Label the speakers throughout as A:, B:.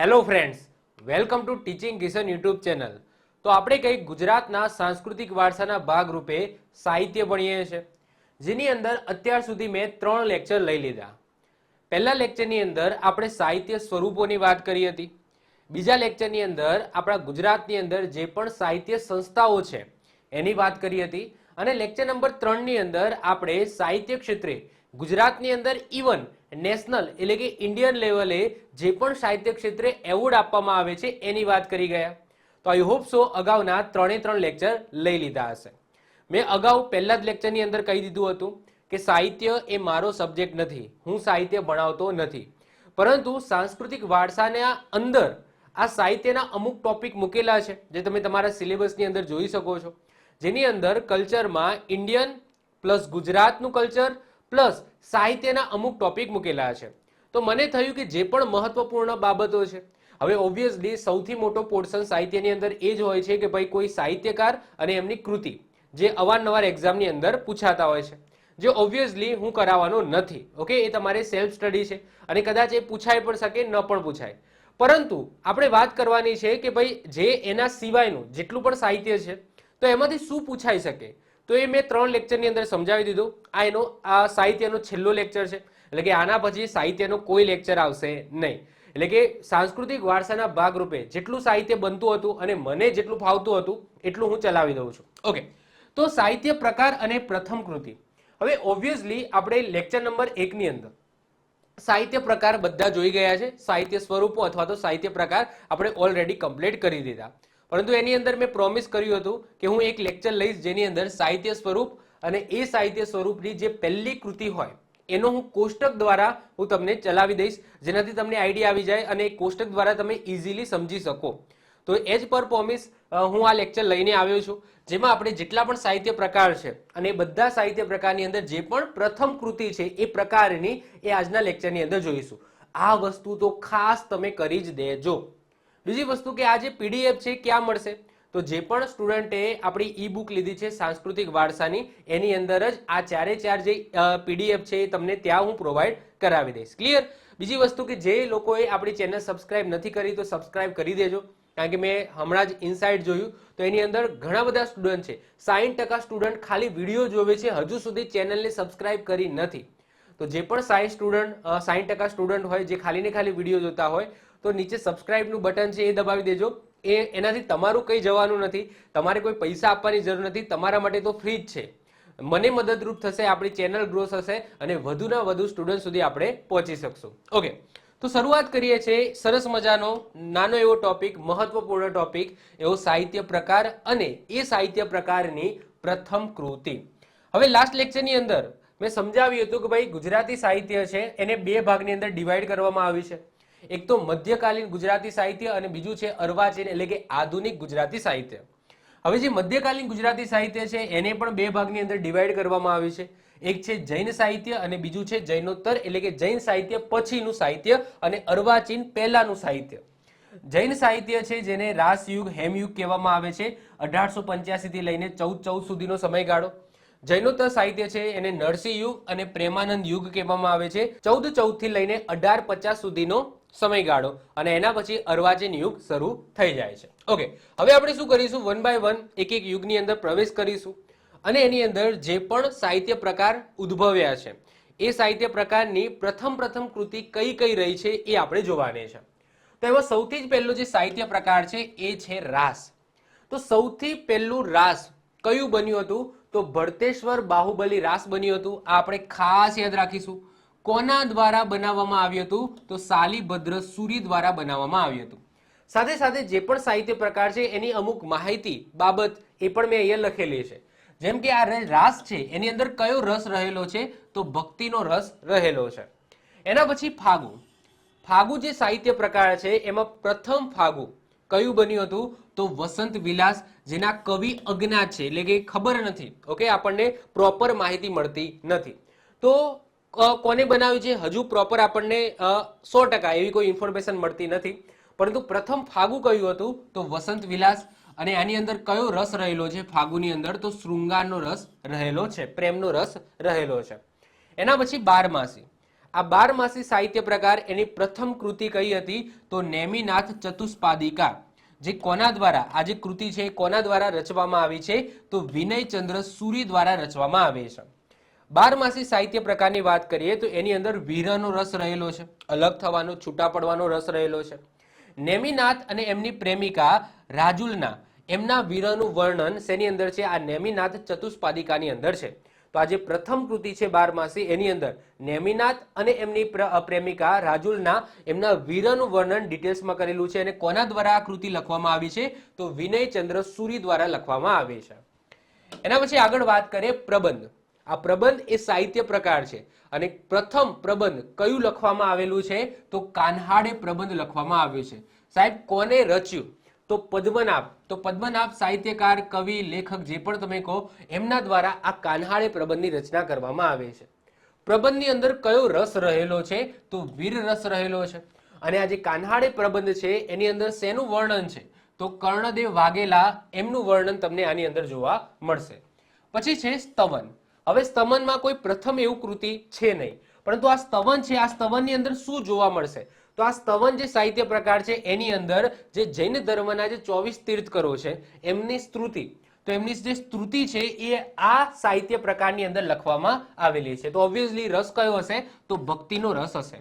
A: Hello friends welcome to teaching Kishan YouTube channel તો આપણે કંઈક ગુજરાતના સાંસ્કૃતિક વારસાના ભાગરૂપે સાહિત્ય ભણીએ છીએ, જેની અંદર અત્યાર સુધી મેં ત્રણ લેક્ચર લઈ લીધા. પહેલા લેક્ચરની અંદર આપણે સાહિત્ય સ્વરૂપોની વાત કરી હતી. બીજા લેક્ચરની અંદર આપણા ગુજરાતની અંદર જે પણ સાહિત્ય સંસ્થાઓ છે, એની વાત કરી હતી. અને લેક્ચર નંબર ત્રણની અંદર આપણે સાહિત્ય ક્ષેત્રે ગુજરાતની અંદર ઇવન નેશનલ એટલે કે ઇન્ડિયન લેવલે જે પણ સાહિત્ય ક્ષેત્રે એવોર્ડ આપવામાં આવે છે એની વાત કરી ગયા. તો આઈ હોપ સો અગાઉના ત્રણે ત્રણ લેક્ચર લઈ લીધા હશે. મેં અગાઉ પહેલા જ લેક્ચરની અંદર કહી દીધું હતું કે સાહિત્ય એ મારો સબ્જેક્ટ નથી, હું સાહિત્ય ભણાવતો નથી. પરંતુ સાંસ્કૃતિક વારસાના અંદર આ સાહિત્યના અમુક ટોપિક મૂકેલા છે, જે તમે તમારા સિલેબસની અંદર જોઈ શકો છો. જેની અંદર કલ્ચરમાં ઇન્ડિયન પ્લસ ગુજરાતનું કલ્ચર પ્લસ સાહિત્યના અમુક ટોપિક મૂકેલા છે. તો મને થયું કે જે પણ મહત્વપૂર્ણ બાબતો છે, હવે ઓબ્વિયસલી સૌથી મોટો પોર્શન સાહિત્યની અંદર એ જ હોય છે કે ભાઈ કોઈ સાહિત્યકાર અને એમની કૃતિ, જે અવારનવાર એક્ઝામની અંદર પૂછાતા હોય છે. જે ઓબ્વિયસલી હું કરાવવાનો નથી ઓકે એ તમારે સેલ્ફ સ્ટડી છે અને કદાચ એ પૂછાય પણ શકે, ન પણ પૂછાય. પરંતુ આપણે વાત કરવાની છે કે ભાઈ જે એના સિવાયનું જેટલું પણ સાહિત્ય છે, તો એમાંથી શું પૂછાઈ શકે? તો એ મેં ત્રણ લેક્ચરની અંદર સમજાવી દીધું. આ એનો, આ સાહિત્યનો છેલ્લો લેક્ચર છે. એટલે કે આના પછી સાહિત્યનો કોઈ લેક્ચર આવશે નહીં. એટલે કે સાંસ્કૃતિક વારસાના ભાગરૂપે જેટલું સાહિત્ય બનતું હતું અને મને જેટલું ફાવતું હતું, એટલું હું ચલાવી દઉં છું. ઓકે તો સાહિત્ય પ્રકાર અને પ્રથમ કૃતિ. હવે ઓબ્વિયસલી આપણે લેક્ચર નંબર એકની અંદર સાહિત્ય પ્રકાર બધા જોઈ ગયા છે. સાહિત્ય સ્વરૂપો અથવા તો સાહિત્ય પ્રકાર આપણે ઓલરેડી કમ્પ્લીટ કરી દીધા. પરંતુ એની અંદર મેં પ્રોમિસ કર્યું હતું કે હું એક લેક્ચર લઈશ જેની અંદર સાહિત્ય સ્વરૂપ અને એ સાહિત્ય સ્વરૂપની જે પહેલી કૃતિ હોય, એનો હું કોષ્ટક દ્વારા હું તમને ચલાવી દઈશ, જેનાથી તમને આઈડિયા આવી જાય અને કોષ્ટક દ્વારા તમે ઇઝીલી સમજી શકો. તો એજ પર પ્રોમિસ હું આ લેક્ચર લઈને આવ્યો છું. જેમાં આપણે જેટલા પણ સાહિત્ય પ્રકાર છે અને એ બધા સાહિત્ય પ્રકારની અંદર જે પણ પ્રથમ કૃતિ છે એ પ્રકારની એ આજના લેક્ચરની અંદર જોઈશું. આ વસ્તુ તો ખાસ તમે કરી જ દેજો. બીજી વસ્તુ કે આ જે પીડીએફ છે ક્યાં મળશે? તો જે પણ સ્ટુડન્ટે આપણી ઈ બુક લીધી છે સાંસ્કૃતિક વારસાની, એની અંદર જ આ ચારે ચાર જે પીડીએફ છે એ તમને ત્યાં હું પ્રોવાઈડ કરાવી દઈશ. ક્લિયર બીજી વસ્તુ કે જે લોકોએ આપણી ચેનલ સબસ્ક્રાઇબ નથી કરી તો સબસ્ક્રાઇબ કરી દેજો. કારણ કે મેં હમણાં જ ઇનસાઇટ જોયું, તો એની અંદર ઘણા બધા સ્ટુડન્ટ છે. સાહીઠ ટકા સ્ટુડન્ટ ખાલી વીડિયો જોવે છે, હજુ સુધી ચેનલને સબસ્ક્રાઇબ કરી નથી. તો જે પણ સાહીઠ સ્ટુડન્ટ સાહીઠ ટકા સ્ટુડન્ટ હોય, જે ખાલી ને ખાલી વીડિયો જોતા હોય તો નીચે સબસ્ક્રાઇબનું બટન છે એ દબાવી દેજો. એ એનાથી તમારું કંઈ જવાનું નથી. તમારે કોઈ પૈસા આપવાની જરૂર નથી. તમારા માટે તો ફ્રી જ છે. મને મદદરૂપ થશે, આપણી ચેનલ ગ્રો થશે અને વધુના વધુ સ્ટુડન્ટ સુધી આપણે પહોંચી શકશું. ઓકે તો શરૂઆત કરીએ છીએ સરસ મજાનો નાનો એવો ટોપિક મહત્વપૂર્ણ ટોપિક એવો સાહિત્ય પ્રકાર અને એ સાહિત્ય પ્રકારની પ્રથમ કૃતિ. હવે લાસ્ટ લેક્ચરની અંદર મેં સમજાવ્યું હતું કે ભાઈ ગુજરાતી સાહિત્ય છે, એને બે ભાગની અંદર ડિવાઈડ કરવામાં આવ્યું છે. એક તો મધ્યકાલીન ગુજરાતી સાહિત્ય અને બીજું છે અર્વાચીન એટલે કે આધુનિક ગુજરાતી સાહિત્ય. હવે જે મધ્યકાલીન ગુજરાતી સાહિત્ય છે, એને પણ બે ભાગની અંદર ડિવાઈડ કરવામાં આવ્યું છે. એક છે જૈન સાહિત્ય અને બીજું છે જૈનોત્તર એટલે કે જૈન સાહિત્ય પછીનું સાહિત્ય અને અર્વાચીન પહેલાનું સાહિત્ય. જૈન સાહિત્ય છે જેને રાસયુગ, હેમયુગ કહેવામાં આવે છે. અઢારસો પંચ્યાસીથી લઈને ચૌદ ચૌદ સુધીનો સમયગાળો. જૈનોત્તર સાહિત્ય છે એને નરસિંહ યુગ અને પ્રેમાનંદ યુગ કહેવામાં આવે છે. ચૌદ ચૌદથી લઈને અઢાર પચાસ સુધીનો સમયગાળો અને એના પછી અર્વાચીન યુગ શરૂ થઈ જાય છે. ઓકે હવે આપણે શું કરીશું? વન બાય વન એક એક યુગની અંદર પ્રવેશ કરીશું. અને એની અંદર જે પણ સાહિત્ય પ્રકાર ઉદ્ભવ્યા છે, એ સાહિત્ય પ્રકારની પ્રથમ પ્રથમ કૃતિ કઈ કઈ રહી છે એ આપણે જોવાની છે. તો એમાં સૌથી જ પહેલો જે સાહિત્ય પ્રકાર છે એ છે રાસ. તો સૌથી પહેલું રાસ કયું બન્યું હતું? તો ભરતેશ્વર બાહુબલી રાસ બન્યું હતું. આ આપણે ખાસ યાદ રાખીશું. કોના દ્વારા બનાવવામાં આવ્યું હતું? તો સાલીભદ્ર સુરી દ્વારા બનાવવામાં આવ્યું હતું. સાથે સાથે જે પણ સાહિત્ય પ્રકાર છે, એની અમુક માહિતી બાબત એ પણ મેં અહીંયા લખેલી છે. જેમ કે આ રાસ છે, એની અંદર કયો રસ રહેલો છે? તો ભક્તિનો રસ રહેલો છે. એના પછી ફાગુ. ફાગુ જે સાહિત્ય પ્રકાર છે, એમાં પ્રથમ ફાગુ કયું બન્યું હતું? તો વસંત વિલાસ, જેના કવિ અજ્ઞાત છે, એટલે કે ખબર નથી, ઓકે? આપણને પ્રોપર માહિતી મળતી નથી. તો કોને બનાવ્યું છે? હજુ પ્રોપર આપણને સો ટકા એવી કોઈ ઇન્ફોર્મેશન મળતી નથી. પરંતુ પ્રથમ ફાગુ કયું હતું? તો વસંત વિલાસ. અને આની અંદર કયો રસ રહેલો છે ફાગુની અંદર? તો શૃંગારનો રસ રહેલો છે, પ્રેમનો રસ રહેલો છે. એના પછી બારમાસી. આ બારમાસી સાહિત્ય પ્રકાર એની પ્રથમ કૃતિ કઈ હતી? તો નેમિનાથ ચતુષ્પાદિકા. જે કોના દ્વારા? આ જે કૃતિ છે કોના દ્વારા રચવામાં આવી છે? તો વિનયચંદ્ર સૂરી દ્વારા રચવામાં આવી છે. બારમાસી સાહિત્ય પ્રકારની વાત કરીએ તો એની અંદર વીરનો રસ રહેલો છે, અલગ થવાનો, છૂટા પડવાનો રસ રહેલો છે. નેમિનાથ અને એમની પ્રેમિકા રાજુલના, એમના વીરનું વર્ણન શેની અંદર છે? આ નેમિનાથ ચતુષ્પાદિકાની અંદર છે. તો આ જે પ્રથમ કૃતિ છે બારમાસી, એની અંદર નેમિનાથ અને એમની પ્રેમિકા રાજુલના એમના વીરનું વર્ણન ડિટેલ્સમાં કરેલું છે અને કોના દ્વારા આ કૃતિ લખવામાં આવી છે? તો વિનયચંદ્ર સૂરી દ્વારા લખવામાં આવી છે. એના પછી આગળ વાત કરીએ પ્રબંધ. આ પ્રબંધ એ સાહિત્ય પ્રકાર છે. અને પ્રથમ પ્રબંધ કયું લખવામાં આવેલું છે? તો કાન્હાડે પ્રબંધ લખવામાં આવ્યું છે. સાહેબ, કોને રચ્યું? તો પદ્મનાભ. તો પદ્મનાભ સાહિત્યકાર, કવિ, લેખક જે પણ તમે કહો, એમના દ્વારા આ કાન્હાડે પ્રબંધની રચના કરવામાં આવે છે. પ્રબંધની અંદર કયો રસ રહેલો છે? તો વીર રસ રહેલો છે. અને આ જે કાન્હાડે પ્રબંધ છે, એની અંદર શેનું વર્ણન છે? તો કર્ણદેવ વાઘેલા, એમનું વર્ણન તમને આની અંદર જોવા મળશે. પછી છે સ્તવન. હવે સ્તવનમાં કોઈ પ્રથમ એવું કૃતિ છે નહીં. પરંતુ આ સ્તવન છે, આ સ્તવનની અંદર શું જોવા મળશે? તો આ સ્તવન જે સાહિત્ય પ્રકાર છે, એની અંદર જે જૈન ધર્મના જે ચોવીસ તીર્થકરો છે, એમની સ્તુતિ. તો એમની જે સ્તુતિ છે, એ આ સાહિત્ય પ્રકારની અંદર લખવામાં આવેલી છે. તો ઓબ્વિયસલી રસ કયો હશે? તો ભક્તિનો રસ હશે.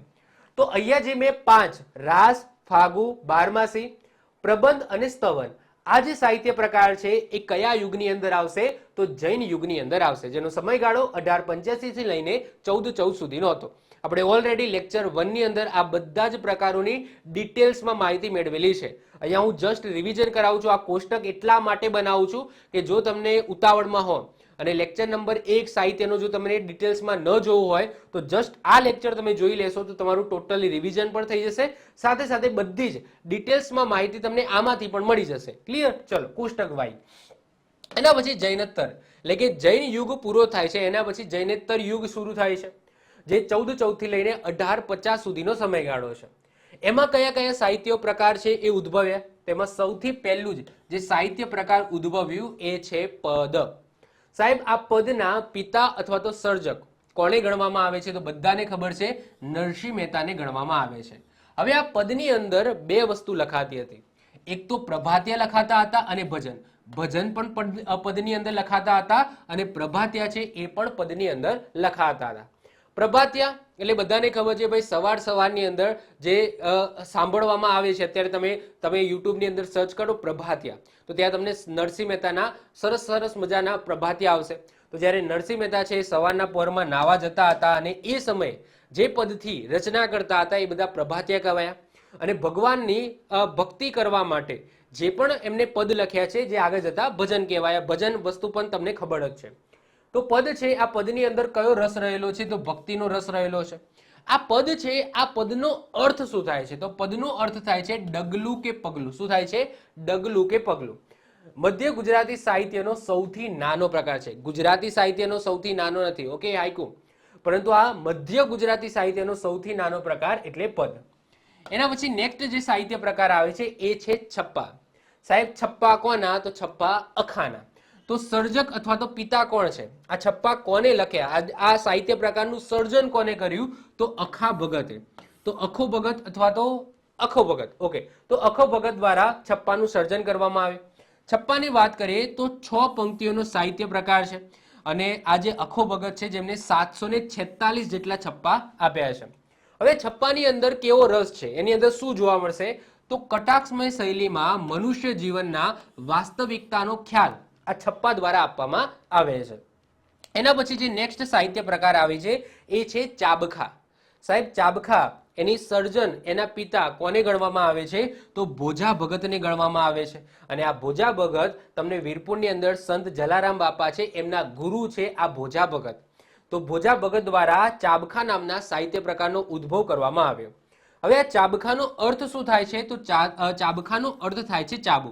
A: તો અહીંયા જે મેં પાંચ, રાસ, ફાગુ, બારમાસી, પ્રબંધ અને સ્તવન. આ જે સાહિત્ય પ્રકાર છે, એ કયા યુગની અંદર આવશે? તો જૈન યુગની અંદર આવશે, જેનો સમયગાળો અઢાર પંચ્યાસી થી લઈને ચૌદ ચૌદ સુધીનો હતો. આપણે ઓલરેડી લેક્ચર વનની અંદર આ બધા જ પ્રકારોની ડિટેલ્સમાં માહિતી મેળવેલી છે. અહીંયા હું જસ્ટ રિવિઝન કરાવું છું, આ કોષ્ટક એટલા માટે બનાવું છું કે જો તમને ઉતાવળમાં હો અને લેક્ચર નંબર એક સાહિત્યનો જો તમને ડિટેલ્સમાં ન જોવું હોય, તો જસ્ટ આ લેક્ચર તમે જોઈ લેશો તો તમારું ટોટલી રિવિઝન પણ થઈ જશે. સાથે સાથે બધી જ ડિટેલ્સમાં માહિતી તમને આમાંથી પણ મળી જશે. ક્લિયર ચલો, કોષ્ટક વાઈ એના પછી જૈનોત્તર એટલે કે જૈન યુગ પૂરો થાય છે, એના પછી જૈનેતર યુગ શરૂ થાય છે, જે ચૌદ ચૌદથી લઈને અઢાર પચાસ સુધીનો સમયગાળો છે. એમાં કયા કયા સાહિત્ય પ્રકાર છે એ ઉદ્ભવ્યા? તેમાં સૌથી પહેલું જ જે સાહિત્ય પ્રકાર ઉદ્ભવ્યું એ છે પદ. સાહેબ, આ પદના પિતા અથવા તો સર્જક કોને ગણવામાં આવે છે? તો બધાને ખબર છે, નરસિંહ મહેતાને ગણવામાં આવે છે. હવે આ પદની અંદર બે વસ્તુ લખાતી હતી. એક તો પ્રભાતિયા લખાતા હતા અને ભજન. ભજન પણ પદ, પદની અંદર લખાતા હતા અને પ્રભાતિયા છે એ પણ પદની અંદર લખાતા હતા. પ્રભાતિયા, એટલે બધાને ખબર છે ભાઈ સવાર સવારની અંદર જે સાંભળવામાં આવે છે, અત્યારે તમે તમે યુટ્યુબની અંદર સર્ચ કરો પ્રભાતિયા, તો ત્યાં તમને નરસિંહ મહેતાના સરસ સરસ મજાના પ્રભાતિયા આવશે. તો જ્યારે નરસિંહ મહેતા છે સવારના પહોરમાં નાવા જતા હતા અને એ સમયે જે પદથી રચના કરતા હતા એ બધા પ્રભાતિયા કહેવાયા. અને ભગવાનની ભક્તિ કરવા માટે જે પણ એમને પદ લખ્યા છે, જે આગળ જતા ભજન કહેવાય ભજન વસ્તુ પણ તમને ખબર જ છે. તો પદ છે, આ પદની અંદર કયો રસ રહેલો છે? તો ભક્તિનો રસ રહેલો છે. આ પદ છે, આ પદનો અર્થ શું થાય છે? તો પદનો અર્થ થાય છે ડગલું કે પગલું. શું થાય છે? ડગલું કે પગલું. મધ્ય ગુજરાતી સાહિત્યનો સૌથી નાનો પ્રકાર છે. ગુજરાતી સાહિત્યનો સૌથી નાનો નથી, ઓકે હાઈકુ પરંતુ આ મધ્ય ગુજરાતી સાહિત્યનો સૌથી નાનો પ્રકાર એટલે પદ. એના પછી નેક્સ્ટ જે સાહિત્ય પ્રકાર આવે છે, એ છે છપ્પા. સાહેબ, છપ્પા કોના? તો છપ્પા અખાના. તો સર્જક અથવા તો પિતા કોણ છે? આ છપ્પા કોને લખ્યા? આ- સાહિત્ય પ્રકારનું સર્જન કોને કર્યું? તો અખા ભગતે. તો અખો ભગત અથવા તો અખો ભગત. ઓકે. તો અખો ભગત દ્વારા છપ્પાનું સર્જન કરવામાં આવે છપ્પાની વાત કરીએ તો છ પંક્તિઓનો સાહિત્ય પ્રકાર છે. અને આ જે અખો ભગત છે, જેમને સાતસો ને જેટલા છપ્પા આપ્યા છે. હવે છપ્પાની અંદર કેવો રસ છે? એની અંદર શું જોવા મળશે? તો કટાક્ષમય શૈલીમાં મનુષ્ય જીવનના વાસ્તવિકતાનો ખ્યાલ આ છપ્પા દ્વારા આપવામાં આવે છે. એના પછી જે નેક્સ્ટ સાહિત્ય પ્રકાર આવે છે, એ છે ચાબખા. સાહેબ, ચાબખા એની સર્જન, એના પિતા કોને ગણવામાં આવે છે? તો ભોજા ભગતને ગણવામાં આવે છે. અને આ ભોજા ભગત તમને વીરપુરની અંદર સંત જલારામ બાપા છે, એમના ગુરુ છે આ ભોજા ભગત. તો ભોજા ભગત દ્વારા ચાબખા નામના સાહિત્ય પ્રકારનો ઉદ્ભવ કરવામાં આવ્યો. હવે આ ચાબખાનો અર્થ શું થાય છે? તો ચાબખાનો અર્થ થાય છે ચાબુ.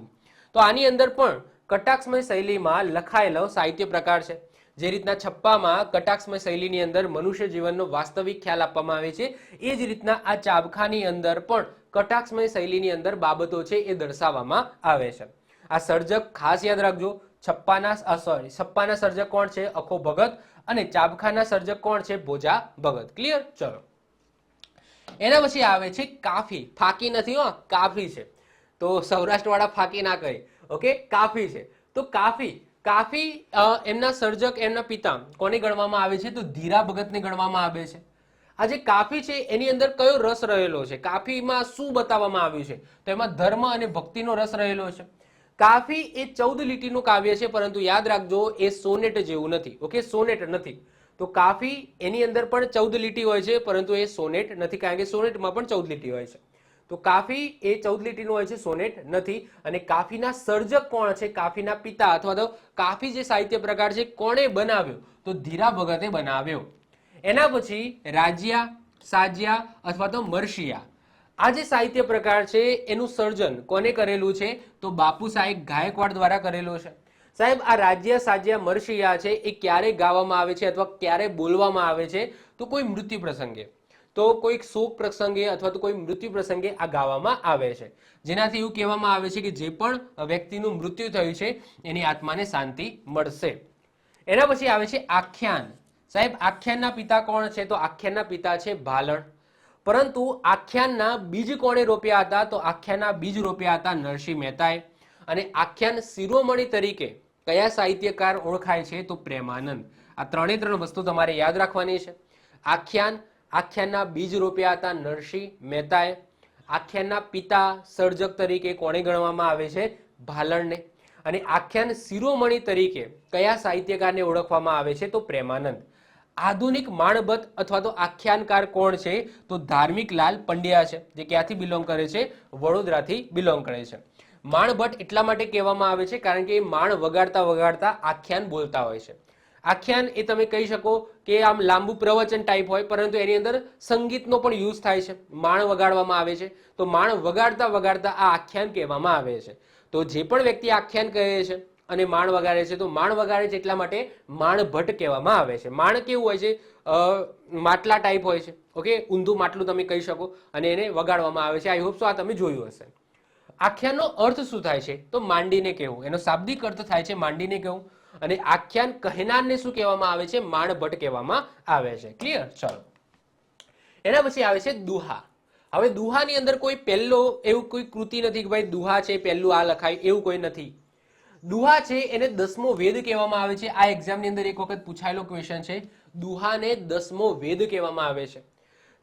A: તો આની અંદર પણ કટાક્ષમય શૈલીમાં લખાયેલો સાહિત્ય પ્રકાર છે. જે રીતના છપ્પામાં કટાક્ષમય શૈલીની અંદર મનુષ્ય જીવનનો વાસ્તવિક ખ્યાલ આપવામાં આવે છે. એ જ રીતના આ ચાબખાની અંદર પણ કટાક્ષમય શૈલીની અંદર બાબતો છે એ દર્શાવવામાં આવે છે. આ સર્જક ખાસ યાદ રાખજો. છપ્પાના સોરી છપ્પાના સર્જક કોણ છે? અખો ભગત. અને ચાબખાના સર્જક કોણ છે? ભોજા ભગત. ક્લિયર ચલો. એના પછી આવે છે કાફી. ફાકી નથી હો, કાફી છે. તો સૌરાષ્ટ્રવાળા ફાકી ના કહે ઓકે? કાફી છે. તો કાફી કાફી એમના સર્જક, એમના પિતા કોને ગણવામાં આવે છે? તો ધીરા ભગતને ગણવામાં આવે છે. આ જે કાફી છે, એની અંદર કયો રસ રહેલો છે? કાફીમાં શું બતાવવામાં આવ્યું છે? તો એમાં ધર્મ અને ભક્તિનો રસ રહેલો છે. કાફી એ ચૌદ લીટીનું કાવ્ય છે, પરંતુ યાદ રાખજો, એ સોનેટ જેવું નથી. ઓકે? સોનેટ નથી. તો કાફી એની અંદર પણ ચૌદ લીટી હોય છે, પરંતુ એ સોનેટ નથી, કારણ કે સોનેટમાં પણ ચૌદ લીટી હોય છે. તો કાફી એ ચૌદ લીટીનું હોય છે, સોનેટ નથી. અને કાફીના સર્જક કોણ છે? કાફીના પિતા અથવા તો કાફી જે સાહિત્ય પ્રકાર છે, કોણે બનાવ્યો? તો ધીરા ભગતે બનાવ્યો. એના પછી રાજ્યા, સાજ્યા અથવા તો મર્શિયા. આ જે સાહિત્ય પ્રકાર છે, એનું સર્જન કોને કરેલું છે? તો બાપુ સાહેબ ગાયકવાડ દ્વારા કરેલું છે. સાહેબ, આ રાજ્ય સાજ્યા મરશિયા છે, એ ક્યારે ગાવામાં આવે છે અથવા ક્યારે બોલવામાં આવે છે? તો કોઈ મૃત્યુ પ્રસંગે. તો કોઈક શોક પ્રસંગે અથવા તો કોઈ મૃત્યુ પ્રસંગે આ ગાવામાં આવે છે. જેનાથી એવું કહેવામાં આવે છે કે જે પણ વ્યક્તિનું મૃત્યુ થયું છે, એની આત્માને શાંતિ મળશે. એના પછી આવે છે આખ્યાન. સાહેબ, આખ્યાનના પિતા કોણ છે? તો આખ્યાનના પિતા છે ભાલણ. પરંતુ આખ્યાનના બીજ કોણે રોપ્યા હતા? તો આખ્યાનના બીજ રોપ્યા હતા નરસિંહ મહેતાએ. અને આખ્યાન શિરોમણી તરીકે કયા સાહિત્યકાર ઓળખાય છે તો પ્રેમાનંદ. આ ત્રણે ત્રણ વસ્તુ તમારે યાદ રાખવાની છે. આખ્યાન, આખ્યાનના બીજ રોપ્યા હતા નરસિંહ મહેતાએ આખ્યાનના પિતા સર્જક તરીકે કોણે ગણવામાં આવે છે? ભાલણને. અને આખ્યાન શિરોમણી તરીકે કયા સાહિત્યકારને ઓળખવામાં આવે છે? તો પ્રેમાનંદ. આધુનિક માણબત અથવા તો આખ્યાનકાર કોણ છે? તો ધાર્મિક લાલ પંડ્યા છે, જે ક્યાંથી બિલોંગ કરે છે? વડોદરાથી બિલોંગ કરે છે. માણભટ્ટ એટલા માટે કહેવામાં આવે છે કારણ કે એ માણ વગાડતા વગાડતા આખ્યાન બોલતા હોય છે. આખ્યાન એ તમે કહી શકો કે આમ લાંબુ પ્રવચન ટાઈપ હોય, પરંતુ એની અંદર સંગીતનો પણ યુઝ થાય છે. માણ વગાડવામાં આવે છે. તો માણ વગાડતા વગાડતા આ આખ્યાન કહેવામાં આવે છે. તો જે પણ વ્યક્તિ આખ્યાન કહે છે અને માણ વગાડે છે, તો માણ વગાડે છે એટલા માટે માણભટ્ટ કહેવામાં આવે છે. માણ કેવું હોય છે? માટલા ટાઈપ હોય છે. ઓકે ઊંધું માટલું તમે કહી શકો અને એને વગાડવામાં આવે છે. આઈ હોપ સો આ તમે જોયું હશે. આખ્યાનનો અર્થ શું થાય છે? તો માંડીને કહેવું. એનો શાબ્દિક અર્થ થાય છે માંડીને કહેવું. અને આખ્યાન કહેનારને શું કહેવામાં આવે છે? માણભટ્ટ કહેવામાં આવે છે. ક્લિયર ચલો. એના પછી આવે છે દુહા. હવે દુહાની અંદર કોઈ પહેલો એવું કોઈ કૃતિ નથી કે ભાઈ દુહા છે, પહેલું આ લખાય, એવું કોઈ નથી. દુહા છે એને દસમો વેદ કહેવામાં આવે છે. આ એક્ઝામની અંદર એક વખત પૂછાયેલો ક્વેશ્ચન છે. દુહાને દસમો વેદ કહેવામાં આવે છે.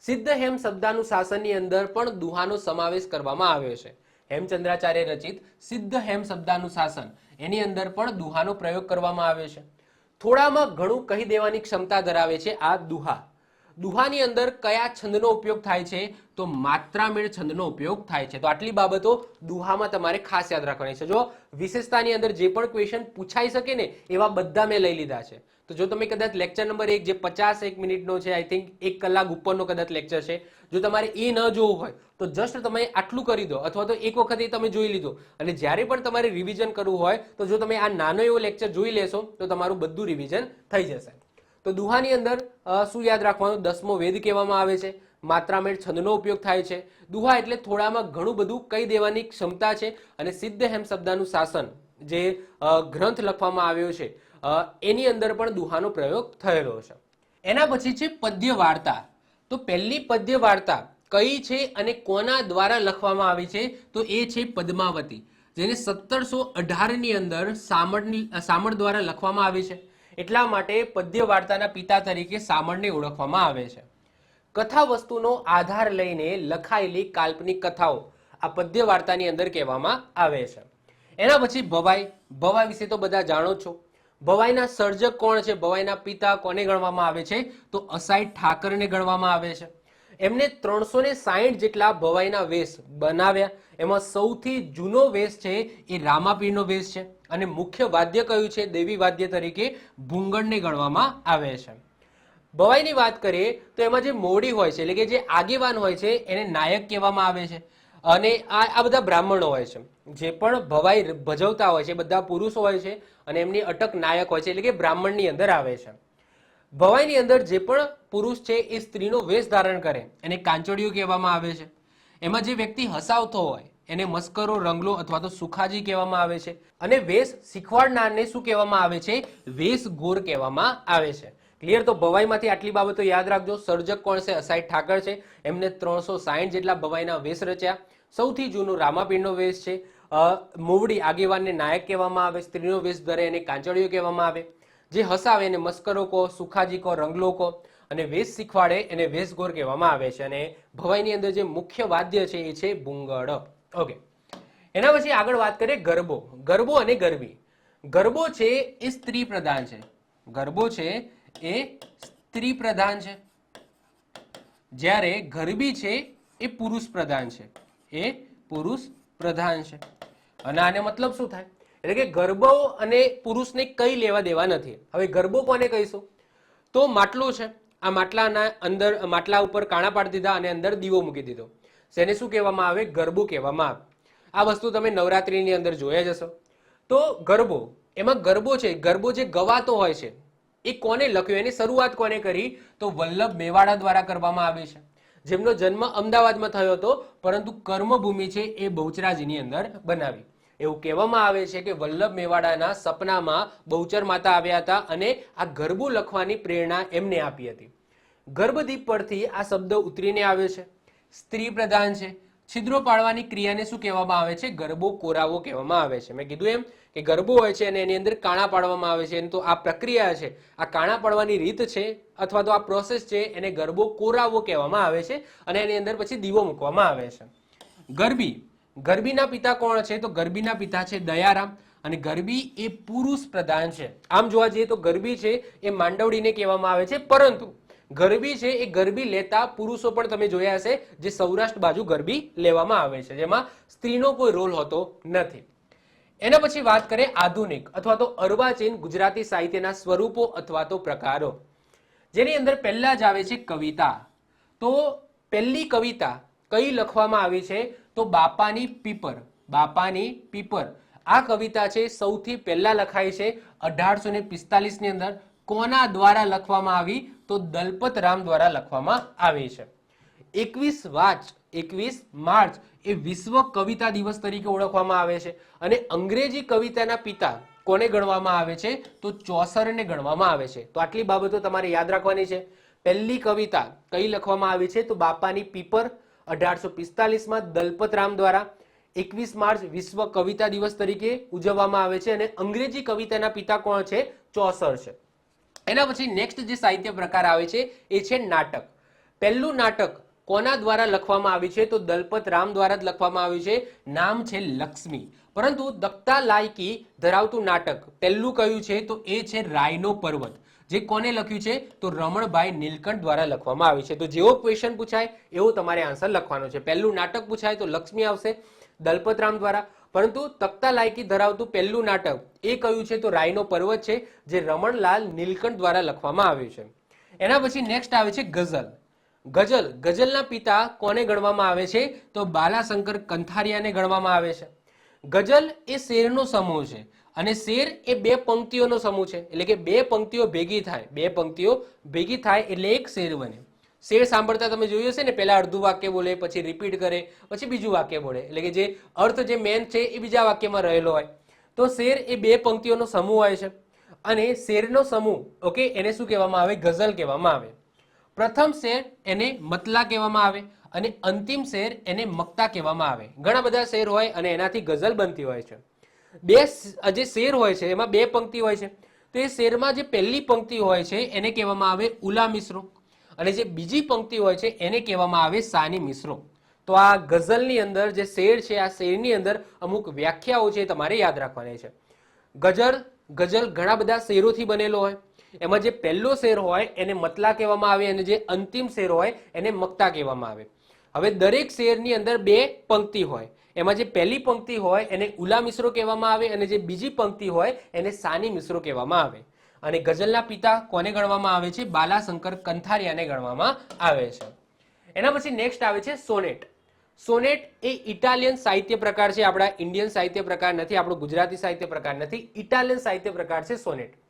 A: સિદ્ધ હેમ શબ્દાનું શાસનની અંદર પણ દુહાનો સમાવેશ કરવામાં આવ્યો છે. હેમચંદ્રાચાર્ય રચિત સિદ્ધ હેમ શબ્દાનું શાસન એની અંદર પણ દુહાનો પ્રયોગ કરવામાં આવ્યો છે. થોડામાં ઘણું કહી દેવાની ક્ષમતા ધરાવે છે આ દુહા. દુહાની અંદર કયા છંદનો ઉપયોગ થાય છે? તો માત્રામેળ છંદનો ઉપયોગ થાય છે. તો આટલી બાબતો દુહામાં તમારે ખાસ યાદ રાખવાની છે. જો વિશેષતાની અંદર જે પણ ક્વેશ્ચન પૂછાઈ શકે ને, એવા બધા મેં લઈ લીધા છે. તો જો તમે કદાચ લેક્ચર નંબર એક, જે પચાસ એક મિનિટનો છે આઈ થિંક એક કલાક ઉપરનો કદાચ લેક્ચર છે, જો તમારે એ ન જોવું હોય, તો જસ્ટ તમે આટલું કરી દો, અથવા તો એક વખત એ તમે જોઈ લીધો. અને જ્યારે પણ તમારે રિવિઝન કરવું હોય, તો જો તમે આ નાનો એવો લેક્ચર જોઈ લેશો, તો તમારું બધું રિવિઝન થઈ જશે. તો દુહાની અંદર શું યાદ રાખવાનું? દસમો વેદ કહેવામાં આવે છે. માત્રામેળ છંદનો ઉપયોગ થાય છે. દુહા એટલે થોડામાં ઘણું બધું કહી દેવાની ક્ષમતા છે અને સિદ્ધ હેમ શબ્દાનું શાસન, જે ગ્રંથ લખવામાં આવ્યો છે. એની અંદર પણ દુહાનો પ્રયોગ થયેલો છે. એના પછી છે પદ્ય વાર્તા. તો પહેલી પદ્ય વાર્તા કઈ છે અને કોના દ્વારા લખવામાં આવી છે? તો એ છે પદ્માવતી, જેને સત્તરસો અઢારની અંદર સામળની, સામળ દ્વારા લખવામાં આવી છે. એટલા માટે પદ્ય વાર્તાના પિતા તરીકે સામળને ઓળખવામાં આવે છે. કથા વસ્તુનો આધાર લઈને લખાયેલી કાલ્પનિક કથાઓ આ પદ્ય વાર્તાની અંદર કહેવામાં આવે છે. એના પછી ભવાઈ ભવાઈ વિશે તો બધા જાણો છો. ભવાઈના સર્જક કોણ છે? ભવાઈના પિતા કોને ગણવામાં આવે છે? તો અસાઈ ઠાકરને ગણવામાં આવે છે. એમને ત્રણસો ને સાહીઠ જેટલા ભવાઈના વેશ બનાવ્યા. એમાં સૌથી જૂનો વેશ છે એ રામાપીરનો વેશ છે. અને મુખ્ય વાદ્ય કયું છે? દેવી વાદ્ય તરીકે ભૂંગળને ગણવામાં આવે છે. ભવાઈની વાત કરીએ તો એમાં જે મોડી હોય છે, એટલે કે જે આગેવાન હોય છે, એને નાયક કહેવામાં આવે છે. અને આ આ બધા બ્રાહ્મણો હોય છે. જે પણ ભવાઈ ભજવતા હોય છે, બધા પુરુષો હોય છે અને એમની અટક નાયક હોય છે, એટલે કે બ્રાહ્મણની અંદર આવે છે. ભવાઈની અંદર જે પણ પુરુષ છે, એ સ્ત્રીનો વેશ ધારણ કરે. એને કાંચોડિયું કહેવામાં આવે છે. એમાં જે વ્યક્તિ હસાવતો હોય, એને મસ્કરો, રંગલો અથવા તો સુખાજી કહેવામાં આવે છે. અને વેશ શીખવાડનારને શું કહેવામાં આવે છે? વેશ ગોર કહેવામાં આવે છે. ક્લિયર તો ભવાઈમાંથી આટલી બાબતો યાદ રાખજો. સર્જક કોણ છે? અસાઈ ઠાકર છે. એમને ત્રણસો સાહીઠ જેટલા ભવાઈના વેશ રચ્યા. સૌથી જૂનું રામાપીરનો વેશ છે. મોવડી આગેવાનને નાયક કહેવામાં આવે, સ્ત્રીનો વેશ ધરે એને કાંચળીઓ કહેવામાં આવે. જે હસાવે એને મસ્કરો કહો સુખાજી કહો રંગલો કહો અને વેશ શીખવાડે એને વેશગોર કહેવામાં આવે છે. અને ભવાઈની અંદર જે મુખ્ય વાદ્ય છે એ છે ભૂંગળ. ઓકે એના પછી આગળ વાત કરીએ ગરબો. ગરબો અને ગરબી. ગરબો છે એ સ્ત્રી પ્રધાન છે. ગરબો છે એ સ્ત્રી પ્રધાન છે. જ્યારે ગરબી છે, એ પુરુષ પ્રધાન છે. એ પુરુષ પ્રધાન છે. અને આને મતલબ શું થાય? એટલે કે ગરબો અને પુરુષને કઈ લેવા દેવા નથી. હવે ગરબો કોને કહીશું? તો માટલું છે. આ માટલાના અંદર, માટલા ઉપર કાણા પાડી દીધા અને અંદર દીવો મૂકી દીધો. તેને શું કહેવામાં આવે? ગરબો કહેવામાં આવે. આ વસ્તુ તમે નવરાત્રિની અંદર જોયા જશો તો ગરબો, એમાં ગરબો છે. ગરબો જે ગવાતો હોય છે એ કોને લખ્યું? એની શરૂઆત કોને કરી? તો વલ્લભ મેવાડા દ્વારા કરવામાં આવી છે. જેમનો જન્મ અમદાવાદમાં થયો હતો, પરંતુ કર્મભૂમિ છે એ બહુચરાજીની અંદર બનાવી. એવું કહેવામાં આવે છે કે વલ્લભ મેવાડાના સપનામાં બહુચર માતા આવ્યા હતા અને આ ગરબો લખવાની પ્રેરણા એમને આપી હતી. ગર્ભદીપ પરથી આ શબ્દ ઉતરીને આવ્યો છે. સ્ત્રી પ્રધાન છે. છિદ્રો પાડવાની ક્રિયાને શું કહેવામાં આવે છે? ગરબો કોરાવો કહેવામાં આવે છે. મેં કીધું એમ કે ગરબો હોય છે અને એની અંદર કાણા પાડવામાં આવે છે તો આ પ્રક્રિયા છે. આ કાણા પાડવાની રીત છે અથવા તો આ પ્રોસેસ છે એને ગરબો કોરાવો કહેવામાં આવે છે અને એની અંદર પછી દીવો મૂકવામાં આવે છે. ગરબી. ગરબીના પિતા કોણ છે? તો ગરબીના પિતા છે દયારામ અને ગરબી એ પુરુષ પ્રધાન છે. આમ જોવા જઈએ તો ગરબી છે એ માંડવડીને કહેવામાં આવે છે, પરંતુ ગરબી છે એ ગરબી લેતા પુરુષો પણ તમે જોયા હશે, જે સૌરાષ્ટ્ર બાજુ ગરબી લેવામાં આવે છે, જેમાં સ્ત્રીનો કોઈ રોલ હોતો નથી. એના પછી વાત કરીએ આધુનિક અથવા તો અર્વાચીન ગુજરાતી સાહિત્યના સ્વરૂપો અથવા તો પ્રકારો. જેની અંદર પહેલા જ આવે છે કવિતા. તો પહેલી કવિતા કઈ લખવામાં આવી છે? તો બાપાની પીપર બાપાની પીપર. આ કવિતા છે સૌથી પહેલા લખાઈ છે અઢારસો ને પિસ્તાલીસની અંદર. કોના દ્વારા લખવામાં આવી? તો દલપત રામ દ્વારા લખવામાં આવી છે. એકવીસ વાચ, એકવીસ માર્ચ એ વિશ્વ કવિતા દિવસ તરીકે ઓળખવામાં આવે છે. અને અંગ્રેજી કવિતાના પિતા કોને ગણવામાં આવે છે? તો ચોસરને ગણવામાં આવે છે. તો આટલી બાબતો તમારે યાદ રાખવાની છે. પહેલી કવિતા કઈ લખવામાં આવી છે? તો બાપાની પીપર અઢારસો પિસ્તાલીસમાં દલપતરામ દ્વારા એકવીસ માર્ચ વિશ્વ કવિતા દિવસ તરીકે ઉજવવામાં આવે છે. અને અંગ્રેજી કવિતાના પિતા કોણ છે? ચોસર છે. એના પછી નેક્સ્ટ જે સાહિત્ય પ્રકાર આવે છે એ છે નાટક. પહેલું નાટક કોના દ્વારા લખવામાં આવ્યું છે? તો દલપત રામ દ્વારા જ લખવામાં આવ્યું છે. નામ છે લક્ષ્મી. પરંતુ દત્તા લાયકી ધરાવતું નાટક પહેલું કયું છે? તો એ છે રાયનો પર્વત. જે કોને લખ્યું છે? તો રમણભાઈ નીલકંઠ દ્વારા લખવામાં આવ્યું છે. તો જેવો ક્વેશ્ચન પૂછાય, એવો તમારે આન્સર લખવાનો છે. પહેલું નાટક પૂછાય તો લક્ષ્મી આવશે દલપતરામ દ્વારા. પરંતુ તખ્તા લાયકી ધરાવતું પહેલું નાટક એ કયું છે? તો રાયનો પર્વત છે, જે રમણલાલ નીલકંઠ દ્વારા લખવામાં આવ્યું છે. એના પછી નેક્સ્ટ આવે છે ગઝલ. ગઝલ. ગઝલના પિતા કોને ગણવામાં આવે છે? તો બાલાશંકર કંથારિયાને ગણવામાં આવે છે. ગઝલ એ શેરનો સમૂહ છે અને શેર એ બે પંક્તિઓનો સમૂહ છે. એટલે કે બે પંક્તિઓ ભેગી થાય. બે પંક્તિઓ ભેગી થાય એટલે એક શેર બને. શેર સાંભળતા તમે જોયું હશે ને પહેલા અડધું વાક્ય બોલે, પછી રિપીટ કરે, પછી બીજું વાક્ય બોલે. એટલે કે જે અર્થ જે મેન છે એ બીજા વાક્યમાં રહેલો હોય. તો શેર એ બે પંક્તિઓનો સમૂહ હોય છે. અને શેરનો સમૂહ ઓકે એને શું કહેવામાં આવે? ગઝલ કહેવામાં આવે. પ્રથમ શેર એને મતલા કહેવામાં આવે અને અંતિમ શેર એને મક્તા કહેવામાં આવે. ઘણા બધા શેર હોય અને એનાથી ગઝલ બનતી હોય છે. બે જે શેર હોય છે, એમાં બે પંક્તિ હોય છે. તો એ શેરમાં જે પહેલી પંક્તિ હોય છે, એને કહેવામાં આવે ઉલા મિશ્રો. અને જે બીજી પંક્તિ હોય છે, એને કહેવામાં આવે સાની મિશ્રો. તો આ ગઝલની અંદર જે શેર છે, આ શેરની અંદર અમુક વ્યાખ્યાઓ છે તમારે યાદ રાખવાની છે. ગઝલ ગઝલ ઘણા બધા શેરોથી બનેલો હોય. એમાં જે પહેલો શેર હોય એને મતલા કહેવામાં આવે, અને જે અંતિમ શેર હોય એને મક્તા કહેવામાં આવે. હવે દરેક શેરની અંદર બે પંક્તિ હોય. એમાં જે પહેલી પંક્તિ હોય એને ઉલા મિશ્રો કહેવામાં આવે, અને જે બીજી પંક્તિ હોય એને સાની મિશ્રો કહેવામાં આવે. અને ગઝલના પિતા કોને ગણવામાં આવે છે? બાલાશંકર કંથારિયાને ગણવામાં આવે છે. એના પછી નેક્સ્ટ આવે છે સોનેટ. સોનેટ એ ઇટાલિયન સાહિત્ય પ્રકાર છે, આપણા ઇન્ડિયન સાહિત્ય પ્રકાર નથી, આપણો ગુજરાતી સાહિત્ય પ્રકાર નથી. ઇટાલિયન સાહિત્ય પ્રકાર છે સોનેટ.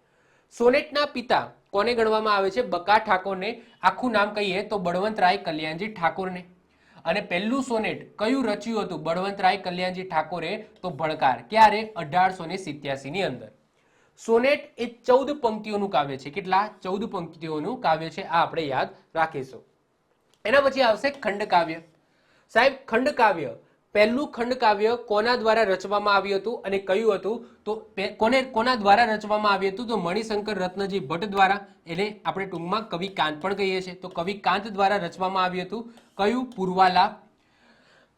A: સોનેટના પિતા કોને ગણવામાં આવે છે? બકા ઠાકોરને. આખું નામ કહીએ તો બળવંતરાય કલ્યાણજી ઠાકોરને. અને પહેલું સોનેટ કયું રચ્યું હતું? બળવંતરાય કલ્યાણજી ઠાકોરે તો ભણકાર. ક્યારે? અઢારસો ને સિત્યાસીની અંદર. સોનેટ એ ચૌદ પંક્તિઓનું કાવ્ય છે. કેટલા? ચૌદ પંક્તિઓનું કાવ્ય છે. આ આપણે યાદ રાખીશું. એના પછી આવશે ખંડકાવ્ય સાહેબ ખંડકાવ્ય પહેલું ખંડકાવ્ય કોના દ્વારા રચવામાં આવ્યું હતું અને કયું હતું? તો કોને, કોના દ્વારા રચવામાં આવ્યું હતું? તો મણિશંકર રત્નજી ભટ્ટ દ્વારા, એને આપણે ટૂંકમાં કવિ કાંત પણ કહીએ છીએ. તો કવિ કાંત દ્વારા રચવામાં આવ્યું હતું. કયું? પૂર્વાલાપ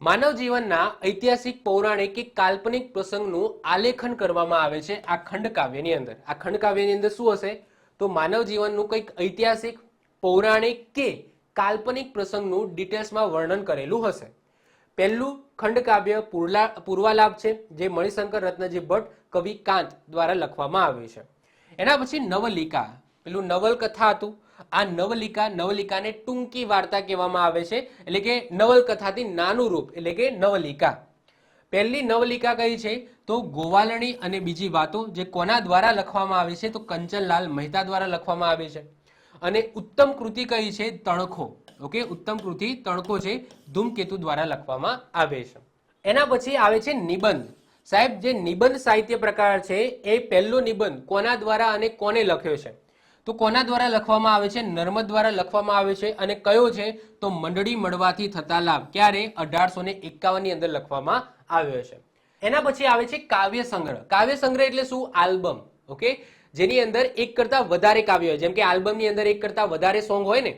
A: માનવ જીવનના ઐતિહાસિક પૌરાણિક કે કાલ્પનિક પ્રસંગનું આલેખન કરવામાં આવે છે આ ખંડકાવ્યની અંદર. આ ખંડકાવ્યની અંદર શું હશે? તો માનવ જીવનનું કંઈક ઐતિહાસિક, પૌરાણિક કે કાલ્પનિક પ્રસંગનું ડિટેલ્સમાં વર્ણન કરેલું હશે. પહેલું ખંડકાવ્ય પૂર્લા પૂર્વાલાપ છે, જે મણિશંકર રત્નજી ભટ્ટ કવિ કાંત દ્વારા લખવામાં આવ્યું છે. એના પછી નવલિકા. પેલું નવલકથા હતું. આ નવલિકા, નવલિકાને ટૂંકી વાર્તા કહેવામાં આવે છે. એટલે કે નવલકથાથી નાનું રૂપ, એટલે કે નવલિકા. પહેલી નવલિકા કઈ છે? તો ગોવાલણી અને બીજી વાતો જે કોના દ્વારા લખવામાં આવી છે? તો કંચનલાલ મહેતા દ્વારા લખવામાં આવી છે. અને ઉત્તમ કૃતિ કઈ છે? તણખો. ઓકે? ઉત્તમ કૃતિ તણખો છે. ધૂમકેતુ દ્વારા લખવામાં આવે છે. એના પછી આવે છે નિબંધ. સાહેબ, જે નિબંધ સાહિત્ય પ્રકાર છે, એ પહેલો નિબંધ કોના દ્વારા અને કોને લખ્યો છે? તો કોના દ્વારા લખવામાં આવે છે? નર્મદ દ્વારા લખવામાં આવે છે. અને કયો છે? તો મંડળી મળવાથી થતા લાભ. ક્યારે? અઢારસો ને એકાવનની અંદર લખવામાં આવ્યો છે. એના પછી આવે છે કાવ્ય સંગ્રહ. કાવ્ય સંગ્રહ એટલે શું? આલ્બમ. ઓકે? જેની અંદર એક કરતા વધારે કાવ્ય હોય. જેમ કે આલ્બમની અંદર એક કરતા વધારે સોંગ હોય ને,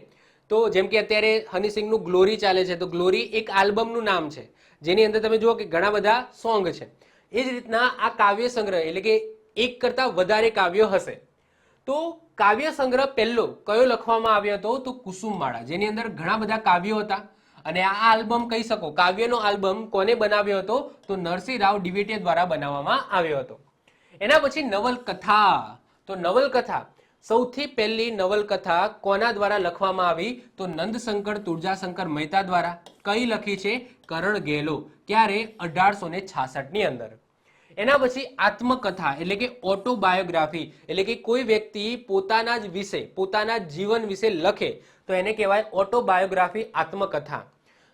A: તો જેમ કે અત્યારે હની સિંગનું ગ્લોરી ચાલે છે, તો ગ્લોરી એક આલ્બમનું નામ છે. જેની અંદર તમે જુઓ કે ઘણા બધા સોંગ છે. એ જ રીતના આ કાવ્ય સંગ્રહ, એટલે કે એક કરતા વધારે કાવ્યો હશે. તો કાવ્ય સંગ્રહ પહેલો કયો લખવામાં આવ્યો હતો? તો કુસુમમાળા જેની અંદર ઘણા બધા કાવ્યો હતા. અને આ આલ્બમ કહી શકો, કાવ્યનો આલ્બમ કોને બનાવ્યો હતો? તો નરસિંહ રાવ દિવેટિયા દ્વારા બનાવવામાં આવ્યો હતો. એના પછી નવલકથા તો નવલકથા. સૌથી પહેલી નવલકથા કોના દ્વારા લખવામાં આવી? તો નંદશંકર, તુળજાશંકર મહેતા દ્વારા. કઈ લખી છે? કરણ ગેલો ક્યારે? અઢારસો ને ની અંદર. એના પછી આત્મકથા, એટલે કે ઓટોબાયોગ્રાફી, એટલે કે કોઈ વ્યક્તિ પોતાના જ વિશે, પોતાના જીવન વિશે લખે, તો એને કહેવાય ઓટોબાયોગ્રાફી આત્મકથા.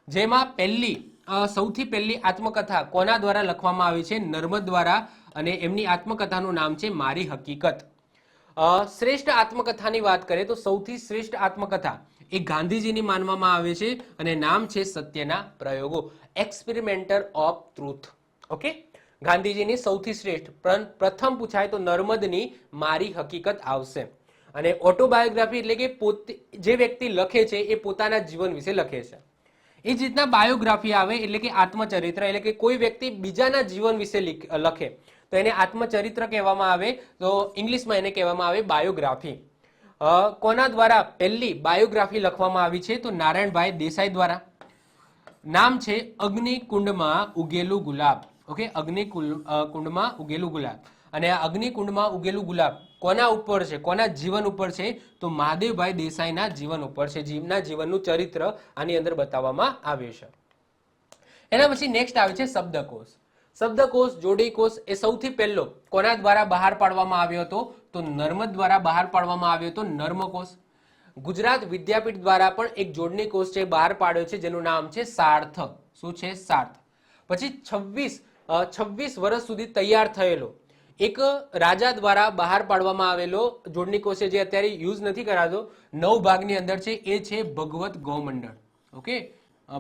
A: જેમાં પહેલી સૌથી પહેલી આત્મકથા કોના દ્વારા લખવામાં આવી છે? નર્મદ દ્વારા. અને એમની આત્મકથાનું નામ છે મારી હકીકત. શ્રેષ્ઠ આત્મકથાની વાત કરીએ તો સૌથી શ્રેષ્ઠ આત્મકથા એ ગાંધીજીની માનવામાં આવે છે અને નામ છે સત્યના પ્રયોગો એક્સપેરિમેન્ટર ઓફ ટ્રુથ ઓકે ગાંધીજીની સૌથી શ્રેષ્ઠ પ્રથમ પૂછાય તો નર્મદની મારી હકીકત આવશે. અને ઓટોબાયોગ્રાફી એટલે કે પોતે, જે વ્યક્તિ લખે છે એ પોતાના જીવન વિશે લખે છે. એ જ રીતના બાયોગ્રાફી આવે એટલે કે આત્મચરિત્ર, એટલે કે કોઈ વ્યક્તિ બીજાના જીવન વિશે લખે. તો એને આત્મચરિત્ર કહેવામાં આવે, તો ઇંગ્લિશમાં એને કહેવામાં આવે બાયોગ્રાફી. કોના દ્વારા પહેલી બાયોગ્રાફી લખવામાં આવી છે? તો નારાયણભાઈ દેસાઈ દ્વારા. નામ છે અગ્નિકુંડમાં ઉગેલું ગુલાબ. ઓકે અગ્નિ કુંડમાં ઉગેલું ગુલાબ. અને આ અગ્નિકુંડમાં ઉગેલું ગુલાબ કોના ઉપર છે? કોના જીવન ઉપર છે? તો મહાદેવભાઈ દેસાઈના જીવન ઉપર છે. જીવના જીવનનું ચરિત્ર આની અંદર બતાવવામાં આવ્યું છે. એના પછી નેક્સ્ટ આવે છે શબ્દકોશ. શબ્દકોશ, જોડીકોશ એ સૌથી પહેલો કોના દ્વારા બહાર પાડવામાં આવ્યો હતો? તો નર્મદ દ્વારા બહાર પાડવામાં આવ્યો હતો નર્મકોશ. ગુજરાત વિદ્યાપીઠ દ્વારા પણ એક જોડણી કોષ છે બહાર પાડ્યો છે, જેનું નામ છે સાર્થ શું છે? સાર્થ. પછી છવ્વીસ છવ્વીસ વર્ષ સુધી તૈયાર થયેલો એક રાજા દ્વારા બહાર પાડવામાં આવેલો જોડણી કોષ જે અત્યારે યુઝ નથી કરાતો, નવ ભાગની અંદર છે, એ છે ભગવત ગૌમંડળ. ઓકે?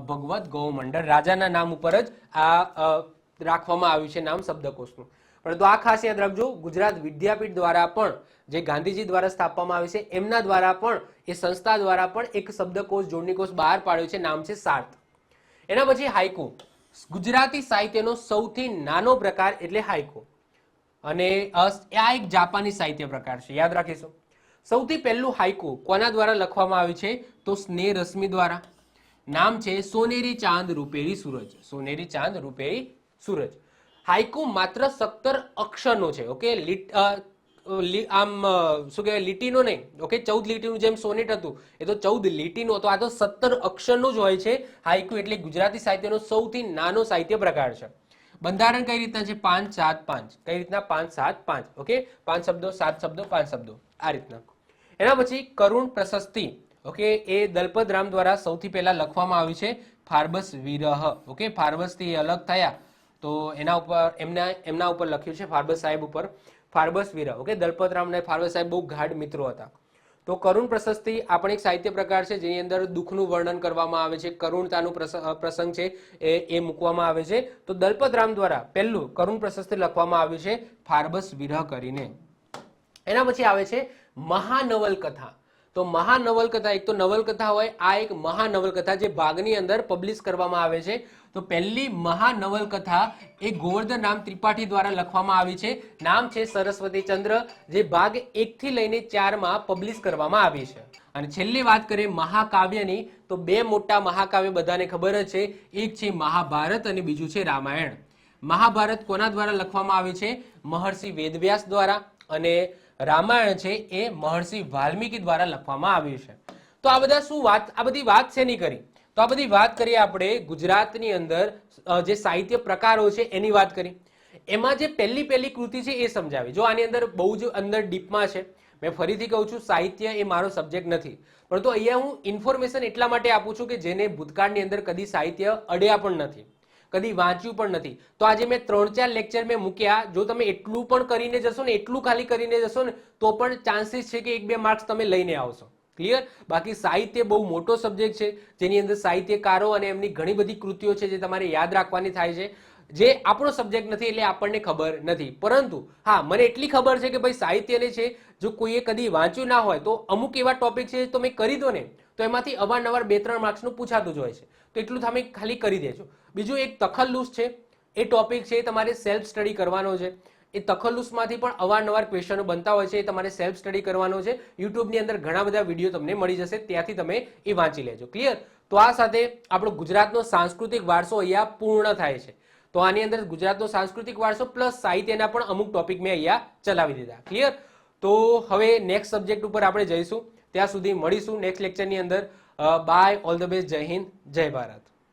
A: ભગવત ગૌમંડળ. રાજાના નામ ઉપર જ આ રાખવામાં આવ્યું છે નામ શબ્દકોશનું. પરંતુ આ ખાસ યાદ રાખજો, ગુજરાત વિદ્યાપીઠ દ્વારા પણ જે ગાંધીજી દ્વારા સ્થાપવામાં આવી છે, એમના દ્વારા પણ, એ સંસ્થા દ્વારા પણ એક શબ્દકોશ, જોડણીકોશ બહાર પાડ્યો છે, નામ છે સાર્થ. એના પછી હાઇકુ. ગુજરાતી સાહિત્યનો સૌથી નાનો પ્રકાર એટલે હાઇકુ. અને આ એક જાપાની સાહિત્ય પ્રકાર છે. યાદ રાખીશું. સૌથી પહેલું હાઇકુ કોના દ્વારા લખવામાં આવ્યું છે? તો સ્નેહ રશ્મિ દ્વારા. નામ છે સોનેરી ચાંદ રૂપેરી સૂરજ. સોનેરી ચાંદ રૂપેરી સૂરજ. હાઇકુ માત્ર સત્તર અક્ષરનો છે, ઓકે? આમ શું કહેવાય, લીટીનો નહીં, ઓકે? ચૌદ લીટીનું જેમ સોનેટ હતું, એ તો ચૌદ લીટીનું હતું. આ તો સત્તર અક્ષરનું જ હોય છે હાઇકુ, એટલે ગુજરાતી સાહિત્યનો સૌથી નાનો સાહિત્ય પ્રકાર છે. બંધારણ કઈ રીતના છે? પાંચ, સાત, પાંચ. કઈ રીતના? પાંચ, સાત, પાંચ, ઓકે? પાંચ શબ્દો, સાત શબ્દો, પાંચ શબ્દો. આ રીતના. એના પછી કરુણ પ્રશસ્તિ, ઓકે? એ દલપત રામ દ્વારા સૌથી પહેલા લખવામાં આવ્યું છે. Forbes વિરહ, okay? ફાર્બસથી અલગ થયા. તો એના ઉપર, એમના એમના ઉપર લખ્યું છે ફાર્બસ સાહેબ ઉપર, ફાર્બસ વીરા. ઓકે દલપતરામ અને ફાર્બસ સાહેબ બહુ ગાઢ મિત્રો હતા. તો કરુણ પ્રશસ્તિ આપણે એક સાહિત્ય પ્રકાર છે, જેની અંદર દુઃખનું વર્ણન કરવામાં આવે છે, કરુણતાનું પ્રસંગ છે, એ એ મૂકવામાં આવે છે. તો દલપતરામ દ્વારા પહેલું કરુણ પ્રશસ્તિ લખવામાં આવ્યું છે, ફાર્બસ વિરહ કરીને. એના પછી આવે છે, મહાનવલકથા. તો મહાનવલકથા, એક તો નવલકથા હોય, આ એક મહાનવલકથા જે ભાગની અંદર પબ્લિશ કરવામાં આવે છે. તો પહેલી મહાનવલકથા એ ગોવર્ધન રામ ત્રિપાઠી દ્વારા લખવામાં આવી છે. નામ છે સરસ્વતી ચંદ્ર, જે ભાગ એક થી લઈને ચારમાં પબ્લિશ કરવામાં આવી છે. અને છેલ્લી વાત કરીએ મહાકાવ્યની, તો બે મોટા મહાકાવ્ય બધાને ખબર જ છે. એક છે મહાભારત અને બીજું છે રામાયણ. મહાભારત કોના દ્વારા લખવામાં આવ્યું છે? મહર્ષિ વેદવ્યાસ દ્વારા. અને રામાયણ છે એ મહર્ષિ વાલ્મીકી દ્વારા લખવામાં આવ્યું છે. તો આ બધા શું વાત, આ બધી વાત શેની કરી? તો આ બધી વાત કરીએ આપણે ગુજરાતની અંદર જે સાહિત્ય પ્રકારો છે એની વાત કરી. એમાં જે પહેલી પહેલી કૃતિ છે એ સમજાવી. જો આની અંદર બહુ જ અંદર ડીપમાં છે, મેં ફરીથી કહું છું, સાહિત્ય એ મારો સબ્જેક્ટ નથી. પરંતુ અહીંયા હું ઇન્ફોર્મેશન એટલા માટે આપું છું કે જેને ભૂતકાળની અંદર કદી સાહિત્ય અડ્યા પણ નથી, કદી વાંચ્યું પણ નથી. તો આજે મેં ત્રણ ચાર લેક્ચર મેં મૂક્યા. જો તમે એટલું પણ કરીને જશો ને, એટલું ખાલી કરીને જશો ને, તો પણ ચાન્સીસ છે કે એક બે માર્ક્સ તમે લઈને આવશો. ક્લિયર બાકી સાહિત્ય બહુ મોટો સબ્જેક્ટ છે, જેની અંદર સાહિત્યકારો અને એમની ઘણી બધી કૃતિઓ છે જે તમારે યાદ રાખવાની થાય છે. જે આપણો સબ્જેક્ટ નથી એટલે આપણને ખબર નથી. પરંતુ, હા, મને એટલી ખબર છે કે ભાઈ સાહિત્યને છે, જો કોઈએ કદી વાંચ્યું ના હોય, તો અમુક એવા ટોપિક છે તો મેં કરી દો ને, તો એમાંથી અવારનવાર બે ત્રણ માર્ક્સનું પૂછાતું જ હોય છે. તો એટલું તમે ખાલી કરી દેજો. બીજું એક તખલ્લુસ છે, એ ટોપિક છે તમારે સેલ્ફ સ્ટડી કરવાનો છે. એ તખલ્લુસમાંથી પણ અવારનવાર ક્વેશ્ચનો બનતા હોય છે, એ તમારે સેલ્ફ સ્ટડી કરવાનો છે. યુટ્યુબની અંદર ઘણા બધા વીડિયો તમને મળી જશે, ત્યાંથી તમે એ વાંચી લેજો. ક્લિયર તો આ સાથે આપણો ગુજરાતનો સાંસ્કૃતિક વારસો અહીંયા પૂર્ણ થાય છે. તો આની અંદર ગુજરાતનો સાંસ્કૃતિક વારસો પ્લસ સાહિત્યના પણ અમુક ટોપિક મેં અહીંયા ચલાવી દીધા. ક્લિયર તો હવે નેક્સ્ટ સબ્જેક્ટ ઉપર આપણે જઈશું. ત્યાં સુધી મળીશું નેક્સ્ટ લેક્ચરની અંદર. બાય ઓલ ધ બેસ્ટ જય હિન્દ, જય ભારત.